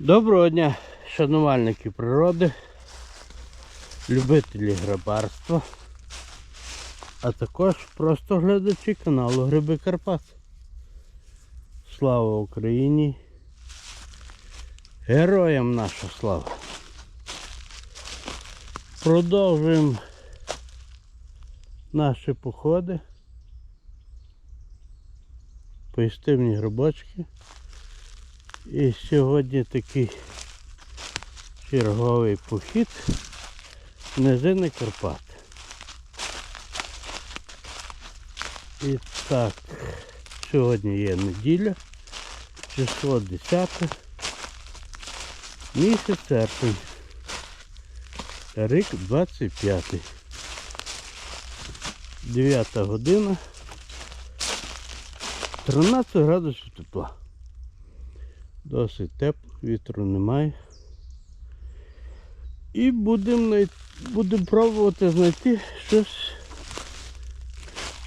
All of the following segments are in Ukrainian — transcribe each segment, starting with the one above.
Доброго дня, шанувальники природи, любителі грибарства, а також просто глядачі каналу Гриби Карпат. Слава Україні! Героям наша слава! Продовжуємо наші походи. Поїстивні грибочки. І сьогодні такий черговий похід в низини Карпат. І так, сьогодні є неділя, число 10, місяць серпень, рік 25. 9 година, 13 градусів тепла. Досить тепло, вітру немає. І будемо будем пробувати знайти щось,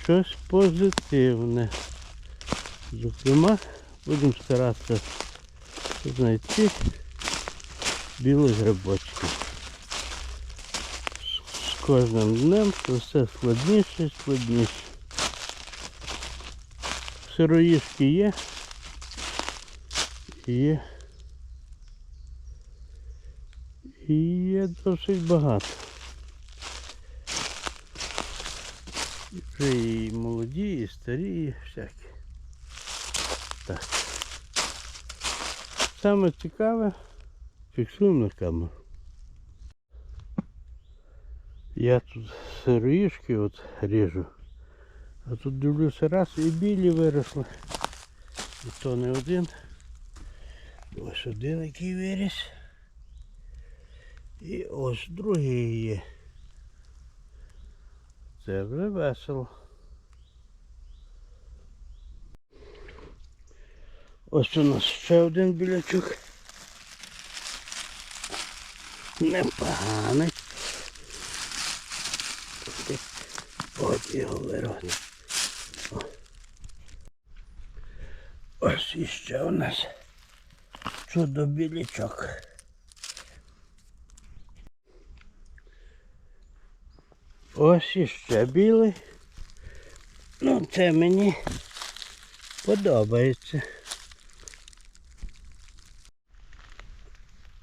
щось позитивне. Зокрема, будемо старатися знайти білих грибочків. З- кожним днем все складніше і складніше. Сироїшки є. Є. І є досить багато. І вже і молоді, і старі, і всякі. Так. Саме цікаве фіксуємо на камеру. Я тут сироїшки от ріжу. А тут дивлюся раз і білі виросли. І то не один. Ось один який виріс. І ось другий є. Це вже весело. Ось у нас ще один білячок. Непоганий. От його вирони. Ось іще у нас чудо білячок. Ось іще білий. Ну, це мені подобається.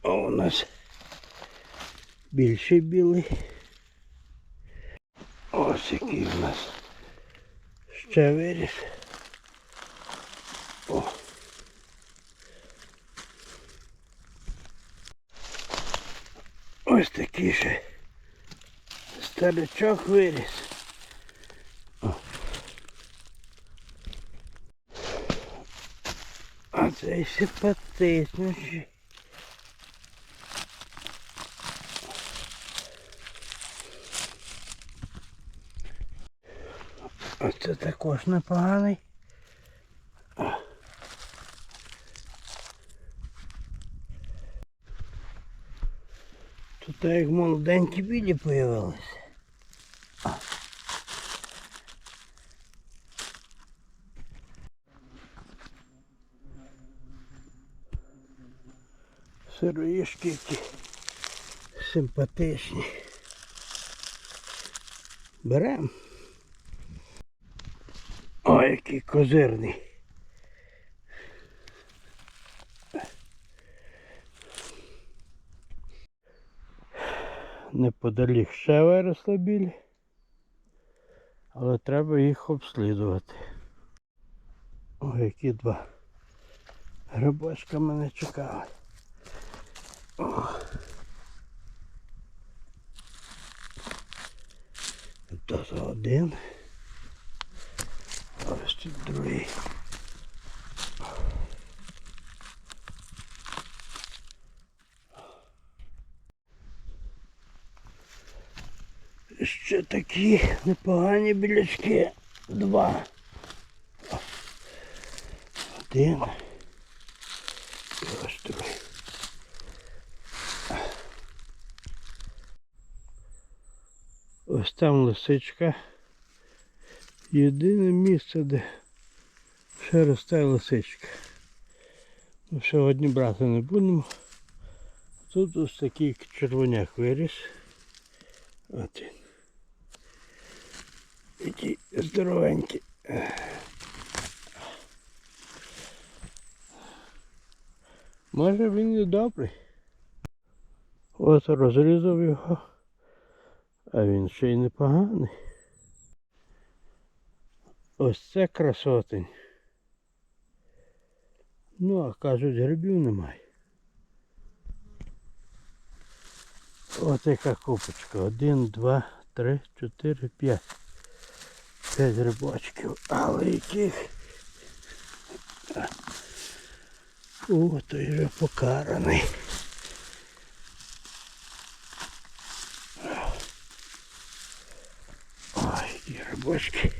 О, у нас більший білий. Ось який у нас ще виріс. Ось такий же старичок виріс. О. А цей симпатичніший. Оце також непоганий. Тут так як молоденькі білі появилися. Сироїшки які симпатичні. Берем. Ой, який козирний. Неподалік ще виросли білі, але треба їх обслідувати. Ой, які два грибочка мене чекали. О. Тут один. Ось тут другий. Ще такі непогані білячки. Два. Один. І ось другий. Ось там лисичка. Єдине місце, де ще росте лисичка. Ну, сьогодні брати не будемо. Тут ось такий червоняк виріс. От здоровенький. Може він і добрий. Ось розрізав його, а він ще й непоганий. Ось це красотень. Ну, а кажуть, грибів немає. Ось яка купочка. Один, два, три, чотири, п'ять. П'ять грибочків. Але яких. О, той вже покараний. Ой, і грибочки.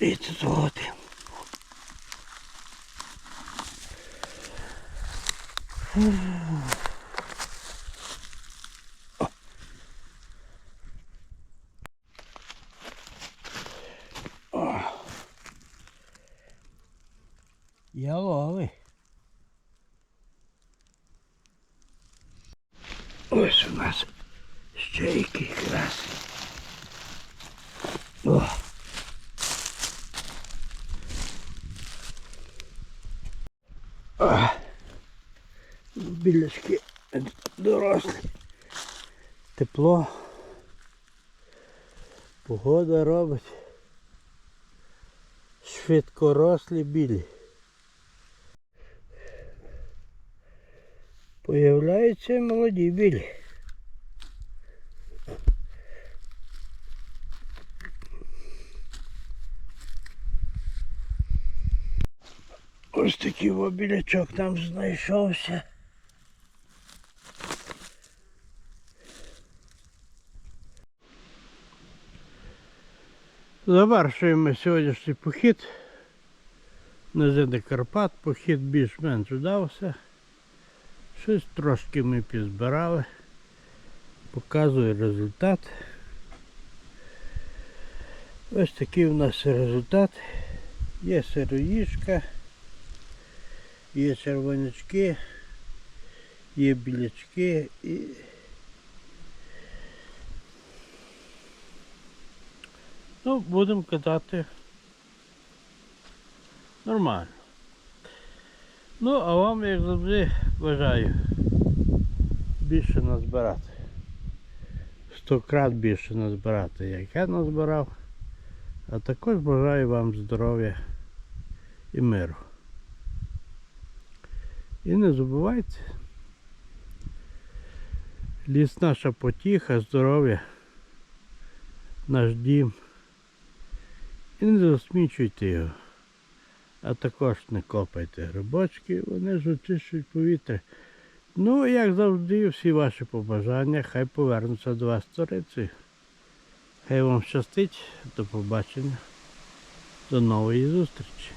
І тут один. Яловий. Ось у нас ще який красний. О. А. Біляшки дорослі. Тепло. Погода робить. Швидкорослі білі. Появляються молоді білі. Ось такий обілячок там знайшовся. Завершуємо сьогоднішній похід. На Карпат. Похід більш-менш вдався. Щось трошки ми підзбирали. Показую результат. Ось такий у нас результат. Є сироїшка, є червонячки, є білячки і ну, будемо катати нормально. Ну, а вам, як завжди, бажаю більше назбирати. Сто крат більше назбирати, як я назбирав. А також бажаю вам здоров'я і миру. І не забувайте, ліс наша потіха, здоров'я, наш дім. І не засмічуйте його. А також не копайте грибочки, вони ж очищують повітря. Ну, як завжди, всі ваші побажання, хай повернуться до вас сторицею. Хай вам щастить, до побачення, до нової зустрічі.